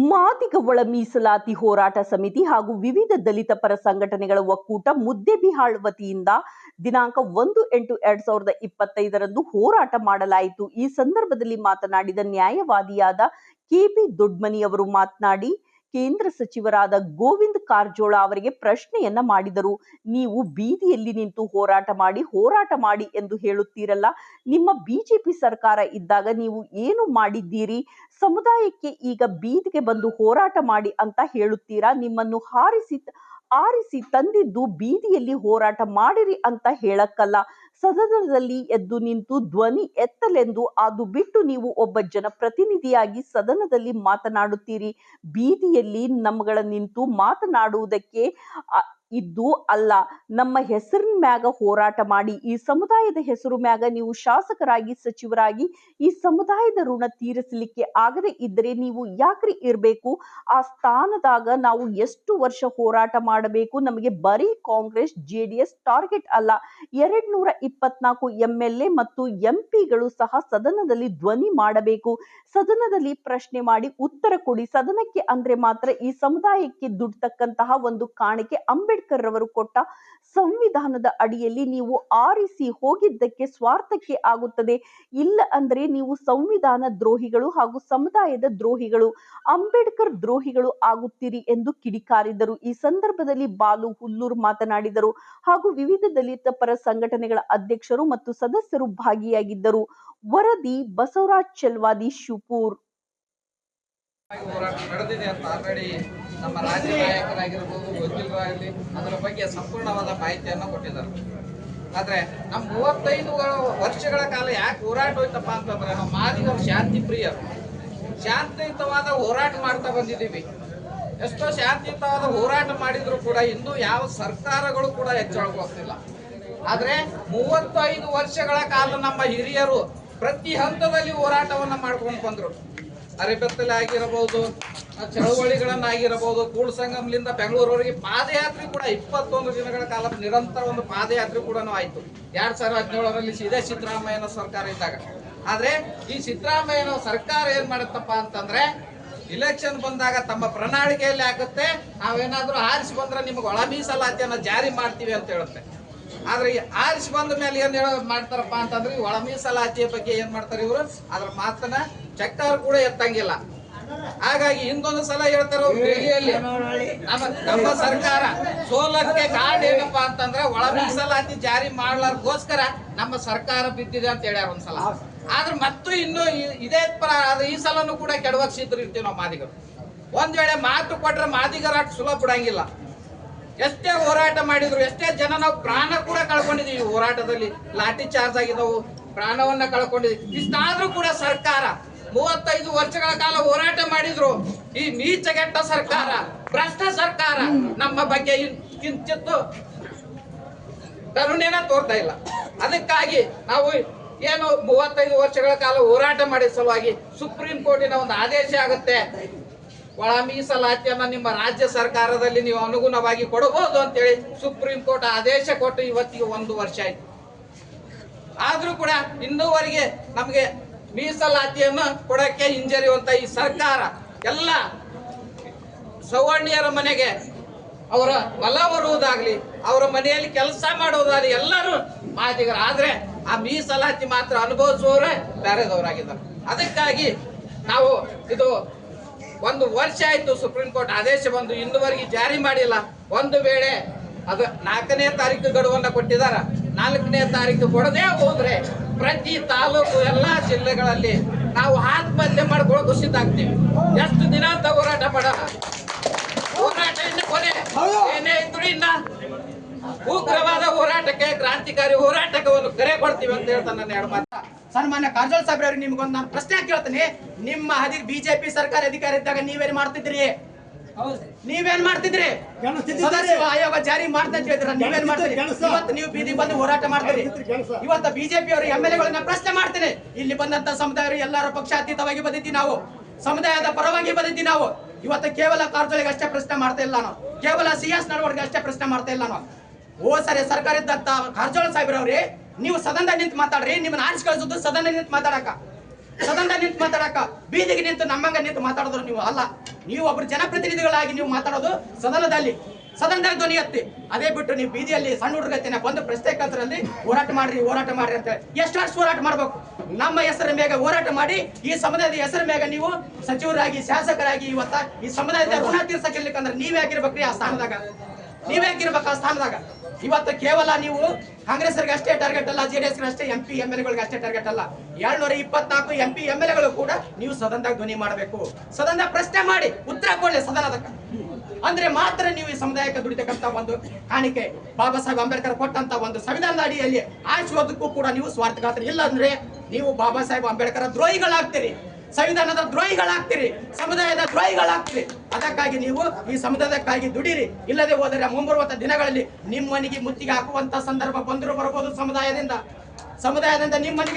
ಮಾದಿಗ ಒಳ ಮೀಸಲಾತಿ ಹೋರಾಟ ಸಮಿತಿ ಹಾಗೂ ವಿವಿಧ ದಲಿತ ಪರ ಸಂಘಟನೆಗಳ ಒಕ್ಕೂಟ ಮುದ್ದೆಬಿಹಾಳ್ ವತಿಯಿಂದ ದಿನಾಂಕ ಒಂದು ಎಂಟು ಎರಡ್ ಸಾವಿರದ ಇಪ್ಪತ್ತೈದರಂದು ಹೋರಾಟ ಮಾಡಲಾಯಿತು. ಈ ಸಂದರ್ಭದಲ್ಲಿ ಮಾತನಾಡಿದ ನ್ಯಾಯವಾದಿಯಾದ ಕೆಬಿ ದೊಡ್ಮನಿ ಅವರು ಮಾತನಾಡಿ ಕೇಂದ್ರ ಸಚಿವರಾದ ಗೋವಿಂದ ಕಾರಜೋಳ ಅವರಿಗೆ ಪ್ರಶ್ನೆಯನ್ನ ಮಾಡಿದರು. ನೀವು ಬೀದಿಯಲ್ಲಿ ನಿಂತು ಹೋರಾಟ ಮಾಡಿ ಹೋರಾಟ ಮಾಡಿ ಎಂದು ಹೇಳುತ್ತೀರಲ್ಲ, ನಿಮ್ಮ ಬಿಜೆಪಿ ಸರ್ಕಾರ ಇದ್ದಾಗ ನೀವು ಏನು ಮಾಡಿದ್ದೀರಿ? ಸಮುದಾಯಕ್ಕೆ ಈಗ ಬೀದಿಗೆ ಬಂದು ಹೋರಾಟ ಮಾಡಿ ಅಂತ ಹೇಳುತ್ತೀರಾ? ನಿಮ್ಮನ್ನು ಹಾರಿಸಿ ಆರಿಸಿ ತಂದಿದ್ದು ಬೀದಿಯಲ್ಲಿ ಹೋರಾಟ ಮಾಡಿರಿ ಅಂತ ಹೇಳಕ್ಕಲ್ಲ. ಸದನದಲ್ಲಿ ಎದ್ದು ನಿಂತು ಧ್ವನಿ ಎತ್ತಲೆಂದು ಅದು ಬಿಟ್ಟು ನೀವು ಒಬ್ಬ ಜನಪ್ರತಿನಿಧಿಯಾಗಿ ಸದನದಲ್ಲಿ ಮಾತನಾಡುತ್ತೀರಿ. ಬೀದಿಯಲ್ಲಿ ನಮ್ಮಗಳ ನಿಂತು ಮಾತನಾಡುವುದಕ್ಕೆ ಇದ್ದು ಅಲ್ಲ, ನಮ್ಮ ಹೆಸರಿನ ಮ್ಯಾಗ ಹೋರಾಟ ಮಾಡಿ, ಈ ಸಮುದಾಯದ ಹೆಸರು ಮ್ಯಾಗ ನೀವು ಶಾಸಕರಾಗಿ, ಸಚಿವರಾಗಿ ಈ ಸಮುದಾಯದ ಋಣ ತೀರಿಸಲಿಕ್ಕೆ ಆಗದೆ ಇದ್ದರೆ ನೀವು ಯಾಕ್ರಿ ಇರಬೇಕು? ಆ ಸ್ಥಾನದಾಗ ನಾವು ಎಷ್ಟು ವರ್ಷ ಹೋರಾಟ ಮಾಡಬೇಕು? ನಮಗೆ ಬರೀ ಕಾಂಗ್ರೆಸ್, ಜೆ ಟಾರ್ಗೆಟ್ ಅಲ್ಲ. ಎರಡ್ ನೂರ ಇಪ್ಪತ್ನಾಲ್ಕು ಎ ಮತ್ತು ಎಂ ಪಿಗಳು ಸಹ ಸದನದಲ್ಲಿ ಧ್ವನಿ ಮಾಡಬೇಕು. ಸದನದಲ್ಲಿ ಪ್ರಶ್ನೆ ಮಾಡಿ ಉತ್ತರ ಕೊಡಿ. ಸದನಕ್ಕೆ ಅಂದ್ರೆ ಮಾತ್ರ ಈ ಸಮುದಾಯಕ್ಕೆ ದುಡ್ತಕ್ಕಂತಹ ಒಂದು ಕಾಣಿಕೆ ಅಂಬೇಡ್ಕರ್ ರವರು ಕೊಟ್ಟ ಸಂವಿಧಾನದ ಅಡಿಯಲ್ಲಿ ನೀವು ಆರಿಸಿ ಹೋಗಿದ್ದಕ್ಕೆ ಸ್ವಾರ್ಥಕ್ಕೆ ಆಗುತ್ತದೆ. ಇಲ್ಲ ಅಂದ್ರೆ ನೀವು ಸಂವಿಧಾನ ದ್ರೋಹಿಗಳು ಹಾಗೂ ಸಮುದಾಯದ ದ್ರೋಹಿಗಳು, ಅಂಬೇಡ್ಕರ್ ದ್ರೋಹಿಗಳು ಆಗುತ್ತೀರಿ ಎಂದು ಕಿಡಿಕಾರಿದರು. ಈ ಸಂದರ್ಭದಲ್ಲಿ ಬಾಲು ಹುಲ್ಲೂರ್ ಮಾತನಾಡಿದರು. ಹಾಗೂ ವಿವಿಧ ದಲಿತ ಪರ ಸಂಘಟನೆಗಳ ಅಧ್ಯಕ್ಷರು ಮತ್ತು ಸದಸ್ಯರು ಭಾಗಿಯಾಗಿದ್ದರು. ವರದಿ ಬಸವರಾಜ್ ಚೆಲ್ವಾದಿ, ಶಿವಪುರ್. ಹೋರಾಟ ನಡೆದಿದೆ ಅಂತ ಆಲ್ರೆಡಿ ನಮ್ಮ ರಾಜ್ಯ ನಾಯಕರಾಗಿರ್ಬೋದು ವಕೀಲರಾಗಲಿ ಅದರ ಬಗ್ಗೆ ಸಂಪೂರ್ಣವಾದ ಮಾಹಿತಿಯನ್ನು ಕೊಟ್ಟಿದ್ದಾರೆ. ಆದ್ರೆ ನಮ್ಮ ಮೂವತ್ತೈದು ವರ್ಷಗಳ ಕಾಲ ಯಾಕೆ ಹೋರಾಟ ಹೋಯ್ತಪ್ಪ ಅಂತಂದ್ರೆ ನಮ್ಮ ಮಾದಿಗರು ಶಾಂತಿ ಪ್ರಿಯರು. ಶಾಂತಿಯುತವಾದ ಹೋರಾಟ ಮಾಡ್ತಾ ಬಂದಿದ್ದೀವಿ. ಎಷ್ಟೋ ಶಾಂತಿಯುತವಾದ ಹೋರಾಟ ಮಾಡಿದ್ರು ಕೂಡ ಇನ್ನೂ ಯಾವ ಸರ್ಕಾರಗಳು ಕೂಡ ಹೆಚ್ಚಳಗೋಗ್ತಿಲ್ಲ ಆದ್ರೆ ಮೂವತ್ತೈದು ವರ್ಷಗಳ ಕಾಲ ನಮ್ಮ ಹಿರಿಯರು ಪ್ರತಿ ಹಂತದಲ್ಲಿ ಹೋರಾಟವನ್ನ ಮಾಡ್ಕೊಂಡು ಬಂದ್ರು. ಅರೆಬೆತ್ತಲೆ ಆಗಿರಬಹುದು ಚಳವಳಿಗಳನ್ನಾಗಿರಬಹುದು ಸಂಗಮ್ಲಿಂದ ಬೆಂಗಳೂರವರೆಗೆ ಪಾದಯಾತ್ರೆ ಕೂಡ ಇಪ್ಪತ್ತೊಂದು ದಿನಗಳ ಕಾಲ ನಿರಂತರ ಒಂದು ಪಾದಯಾತ್ರೆ ಕೂಡ ಆಯಿತು. ಎರಡ್ ಸಾವಿರದ ಹದಿನೇಳರಲ್ಲಿ ಇದೇ ಸಿದ್ದರಾಮಯ್ಯನ ಸರ್ಕಾರ ಇದ್ದಾಗ. ಆದ್ರೆ ಈ ಸಿದ್ದರಾಮಯ್ಯನ ಸರ್ಕಾರ ಏನ್ ಮಾಡುತ್ತಪ್ಪ ಅಂತಂದ್ರೆ ಇಲೆಕ್ಷನ್ ಬಂದಾಗ ತಮ್ಮ ಪ್ರಣಾಳಿಕೆಯಲ್ಲಿ ಆಗುತ್ತೆ ನಾವೇನಾದ್ರೂ ಆರಿಸಿ ಬಂದ್ರೆ ನಿಮ್ಗೆ ಒಳ ಮೀಸಲಾತಿಯನ್ನ ಜಾರಿ ಮಾಡ್ತೀವಿ ಅಂತ ಹೇಳುತ್ತೆ. ಆದ್ರೆ ಈ ಆರಿಸಿ ಬಂದ ಮೇಲೆ ಏನ್ ಹೇಳ ಮಾಡ್ತಾರಪ್ಪ ಅಂತಂದ್ರೆ ಒಳ ಮೀಸಲಾತಿಯ ಬಗ್ಗೆ ಏನ್ ಮಾಡ್ತಾರೆ ಇವರು? ಅದ್ರ ಮಾತನ್ನ ಚಕ್ಕಾರ ಕೂಡ ಎತ್ತಂಗಿಲ್ಲ. ಹಾಗಾಗಿ ಇನ್ನೊಂದು ಸಲ ಹೇಳ್ತಾರೆ ನಮ್ಮ ಸರ್ಕಾರ ಸೋಲಕ್ಕೆ ಕಾರಣ ಏನಪ್ಪಾ ಅಂತಂದ್ರೆ ಒಳ ಮೀಸಲಾತಿ ಜಾರಿ ಮಾಡ್ಲಾರ್ಗೋಸ್ಕರ ನಮ್ಮ ಸರ್ಕಾರ ಬಿದ್ದಿದೆ ಅಂತ ಹೇಳ್ಯಾರ ಒಂದ್ಸಲ. ಆದ್ರೆ ಮತ್ತು ಇನ್ನು ಇದೇ ಈ ಸಲನು ಕೂಡ ಕೆಡವಕ್ ಸಿದ್ರು ಇರ್ತೀವಿ ನಾವು ಮಾದಿಗರು. ಒಂದ್ ವೇಳೆ ಮಾತು ಕೊಟ್ರೆ ಮಾದಿಗರ ಅಷ್ಟು ಸುಲಭ ಬಿಡಂಗಿಲ್ಲ. ಎಷ್ಟೇ ಹೋರಾಟ ಮಾಡಿದ್ರು, ಎಷ್ಟೇ ಜನ ನಾವು ಪ್ರಾಣ ಕೂಡ ಕಳ್ಕೊಂಡಿದೀವಿ. ಹೋರಾಟದಲ್ಲಿ ಲಾಠಿ ಚಾರ್ಜ್ ಆಗಿದವು ಪ್ರಾಣವನ್ನ ಕಳ್ಕೊಂಡಿದ್ವಿ. ಇಷ್ಟಾದ್ರೂ ಕೂಡ ಸರ್ಕಾರ ಮೂವತ್ತೈದು ವರ್ಷಗಳ ಕಾಲ ಹೋರಾಟ ಮಾಡಿದ್ರು. ಈ ನೀಚಗೆಟ್ಟ ಸರ್ಕಾರ, ಭ್ರಷ್ಟ ಸರ್ಕಾರ ನಮ್ಮ ಬಗ್ಗೆ ಕಿಂಚಿತ್ತು ಕರುಣೆನ ತೋರ್ತಾ ಇಲ್ಲ. ಅದಕ್ಕಾಗಿ ನಾವು ಏನು ಮೂವತ್ತೈದು ವರ್ಷಗಳ ಕಾಲ ಹೋರಾಟ ಮಾಡಿದ ಸಲುವಾಗಿ ಸುಪ್ರೀಂ ಕೋರ್ಟಿನ ಒಂದು ಆದೇಶ ಆಗುತ್ತೆ. ಒಳ ಮೀಸಲಾತಿಯನ್ನ ನಿಮ್ಮ ರಾಜ್ಯ ಸರ್ಕಾರದಲ್ಲಿ ನೀವು ಅನುಗುಣವಾಗಿ ಕೊಡಬಹುದು ಅಂತೇಳಿ ಸುಪ್ರೀಂ ಕೋರ್ಟ್ ಆದೇಶ ಕೊಟ್ಟು ಇವತ್ತಿಗೆ ಒಂದು ವರ್ಷ ಆಯ್ತು. ಆದ್ರೂ ಕೂಡ ಇನ್ನೂವರೆಗೆ ನಮಗೆ ಮೀಸಲಾತಿಯನ್ನು ಕೊಡಕ್ಕೆ ಹಿಂಜರಿಯುವಂತ ಈ ಸರ್ಕಾರ, ಎಲ್ಲ ಸವರ್ಣೀಯರ ಮನೆಗೆ ಅವರ ಬಲ ಬರುವುದಾಗ್ಲಿ, ಅವರ ಮನೆಯಲ್ಲಿ ಕೆಲಸ ಮಾಡುವುದಾಗ್ಲಿ ಎಲ್ಲರೂ ಮಾದಿಗರು. ಆದ್ರೆ ಆ ಮೀಸಲಾತಿ ಮಾತ್ರ ಅನುಭವಿಸುವವರೇ ಬೇರೆದವರಾಗಿದ್ದಾರೆ. ಅದಕ್ಕಾಗಿ ನಾವು ಇದು ಒಂದು ವರ್ಷ ಆಯ್ತು ಸುಪ್ರೀಂ ಕೋರ್ಟ್ ಆದೇಶ ಬಂದು ಇಂದುವರೆಗೆ ಜಾರಿ ಮಾಡಿಲ್ಲ. ಒಂದು ವೇಳೆ ಅದು ನಾಲ್ಕನೇ ತಾರೀಕು ಗಡುವನ್ನ ಕೊಟ್ಟಿದಾರ ನಾಲ್ಕನೇ ತಾರೀಕು ಕೊಡದೇ ಹೋದ್ರೆ ಪ್ರತಿ ತಾಲೂಕು ಎಲ್ಲಾ ಜಿಲ್ಲೆಗಳಲ್ಲಿ ನಾವು ಆತ್ಮಹತ್ಯೆ ಮಾಡ್ಕೊಳ್ಳೋಕೆ ಸಿದ್ಧಾಗ್ತೀವಿ ಎಷ್ಟು ದಿನ ಅಂತ ಹೋರಾಟ ಮಾಡೋಣ? ಹೋರಾಟ ಇನ್ನು ಕೊನೆ. ಏನೇ ಇದ್ರು ಇನ್ನ ಉಗ್ರವಾದ ಹೋರಾಟಕ್ಕೆ ಕ್ರಾಂತಿಕಾರಿ ಹೋರಾಟಕ್ಕೆ ಒಂದು ಕರೆ ಕೊಡ್ತೀವಿ ಅಂತ ಹೇಳ್ತಾನೆ ನಾನು ಎರಡು ಮಾತು. ಸನ್ಮಾನ್ಯ ಕಾರಜೋಳ ಸಾಹೇಬ್ರವ್ರಿಗೆ ನಿಮ್ಗೊಂದು ನಾನು ಪ್ರಶ್ನೆ ಕೇಳ್ತೀನಿ. ನಿಮ್ಮ ಹದಿ ಬಿಜೆಪಿ ಸರ್ಕಾರ ಅಧಿಕಾರ ಇದ್ದಾಗ ನೀವೇನು ಮಾಡ್ತಿದ್ರಿ ನೀವೇನ್ ಮಾಡ್ತಿದ್ರಿ? ಸದಸ್ಯ ಆಯೋಗ ಜಾರಿ ಮಾಡ್ತಾ ಅಂತ ಹೇಳಿದ್ರ. ನೀವೇನ್ ಮಾಡ್ತೀರಿ ಇವತ್ತು ನೀವು ಬೀದಿ ಬಂದು ಹೋರಾಟ ಮಾಡ್ತೀರಿ. ಇವತ್ತು ಬಿಜೆಪಿ ಅವರು ಎಂ ಎಲ್ ಎಗಳನ್ನ ಪ್ರಶ್ನೆ ಮಾಡ್ತೀನಿ. ಇಲ್ಲಿ ಬಂದಂತ ಸಮುದಾಯ ಎಲ್ಲರ ಪಕ್ಷಾತೀತವಾಗಿ ಬಂದಿದ್ದೀವಿ ನಾವು. ಸಮುದಾಯದ ಪರವಾಗಿ ಬಂದಿದ್ದೀವಿ ನಾವು. ಇವತ್ತು ಕೇವಲ ಕಾರ್ಜೋಳಿಗೆ ಅಷ್ಟೇ ಪ್ರಶ್ನೆ ಮಾಡ್ತಾ ಇಲ್ಲ ನಾವು ಕೇವಲ ಸಿ ಎಸ್ ನಡವಳಿಗೆ ಅಷ್ಟೇ ಪ್ರಶ್ನೆ ಮಾಡ್ತಾ ಇಲ್ಲ ನಾವು ಓ ಸರಿ ಸರ್ಕಾರ ಇದ್ದಂತ ಕಾರ್ಜೋಳ ಸಾಹೇಬ್ರವ್ರಿ ನೀವು ಸದನ ನಿಂತು ಮಾತಾಡ್ರಿ. ನಿಮ್ಮನ್ನ ಆರಿಸಿ ಕಳಿಸೋದು ಸದನ ನಿಂತು ಮಾತಾಡಕ. ಸದನ ನಿಂತು ಮಾತಾಡಕ. ಬೀದಿಗೆ ನಿಂತು ನಮ್ಮಂಗ ನಿಂತು ಮಾತಾಡಿದ್ರು ನೀವು. ಅಲ್ಲ ನೀವು ಒಬ್ಬರು ಜನಪ್ರತಿನಿಧಿಗಳಾಗಿ ನೀವು ಮಾತಾಡೋದು ಸದನದಲ್ಲಿ ಸದನದಲ್ಲಿ ಧ್ವನಿ ಎತ್ತಿ. ಅದೇ ಬಿಟ್ಟು ನೀವು ಬೀದಿಯಲ್ಲಿ ಸಣ್ಣ ಹುಡುಗತಿನ ಬಂದು ಪ್ರಶ್ನೆ ಕಲ್ತರಲ್ಲಿ ಹೋರಾಟ ಮಾಡ್ರಿ ಹೋರಾಟ ಮಾಡ್ರಿ ಅಂತ ಎಷ್ಟು ವರ್ಷ ಹೋರಾಟ ಮಾಡ್ಬೇಕು? ನಮ್ಮ ಹೆಸರ ಮೇಲೆ ಹೋರಾಟ ಮಾಡಿ, ಈ ಸಮುದಾಯದ ಹೆಸರ ಮೇಲೆ ನೀವು ಸಚಿವರಾಗಿ, ಶಾಸಕರಾಗಿ ಇವತ್ತ ಈ ಸಮುದಾಯದ ಋಣ ತೀರ್ಸಕ್ಕಿರ್ಲಿಕ್ಕಂದ್ರೆ ನೀವೇ ಆಗಿರ್ಬೇಕ್ರಿ ಆ ಸ್ಥಾನದಾಗ? ನೀವೇ ಆಗಿರ್ಬೇಕು ಆ ಸ್ಥಾನದಾಗ? ಇವತ್ತು ಕೇವಲ ನೀವು ಕಾಂಗ್ರೆಸ್ ಅಷ್ಟೇ ಟಾರ್ಗೆಟ್ ಅಲ್ಲ ಜೆಡಿಎಸ್ ಅಷ್ಟೇ ಎಂ ಪಿ ಎಂ ಎಲ್ ಗಳಿಗೆ ಅಷ್ಟೇ ಟಾರ್ಗೆಟ್ ಅಲ್ಲ. ಏಳ್ನೂರ ಇಪ್ಪತ್ನಾಲ್ಕು ಎಂ ಪಿ ಎಂ ಎಲ್ಗಳು ಕೂಡ ನೀವು ಸದನದಾಗ ಧ್ವನಿ ಮಾಡಬೇಕು. ಸದನ ಪ್ರಶ್ನೆ ಮಾಡಿ ಉತ್ತರ ಕೊಡ್ಲಿ ಸದನದಕ್ಕ. ಅಂದ್ರೆ ಮಾತ್ರ ನೀವು ಈ ಸಮುದಾಯಕ್ಕೆ ದುಡಿತಕ್ಕಂತ ಒಂದು ಕಾಣಿಕೆ. ಬಾಬಾ ಸಾಹೇಬ್ ಅಂಬೇಡ್ಕರ್ ಕೊಟ್ಟಂತ ಒಂದು ಸಂವಿಧಾನದ ಅಡಿಯಲ್ಲಿ ಆಶೋದಕ್ಕೂ ಕೂಡ ನೀವು ಸ್ವಾರ್ಥಗಾತ್ರ. ಇಲ್ಲ ಅಂದ್ರೆ ನೀವು ಬಾಬಾ ಸಾಹೇಬ್ ಅಂಬೇಡ್ಕರ್ ದ್ರೋಹಿಗಳಾಗ್ತೀರಿ. ಸಂವಿಧಾನದ ದ್ರೋಹಿಗಳಾಗ್ತೀರಿ. ಸಮುದಾಯದ ದ್ರೋಹಿಗಳಾಗ್ತೀರಿ. ಅದಕ್ಕಾಗಿ ನೀವು ಈ ಸಮುದಾಯಕ್ಕಾಗಿ ದುಡಿರಿ. ಇಲ್ಲದೆ ಹೋದರೆ ಮುಂಬರುವಂತ ದಿನಗಳಲ್ಲಿ ನಿಮ್ಮನಿಗೆ ಮುತ್ತಿಗೆ ಹಾಕುವಂತ ಸಂದರ್ಭ ಬಂದರೂ ಬರಬಹುದು ಸಮುದಾಯದಿಂದ. ಸಮುದಾಯದಿಂದ ನಿಮ್ಮ ಮನೆಗೆ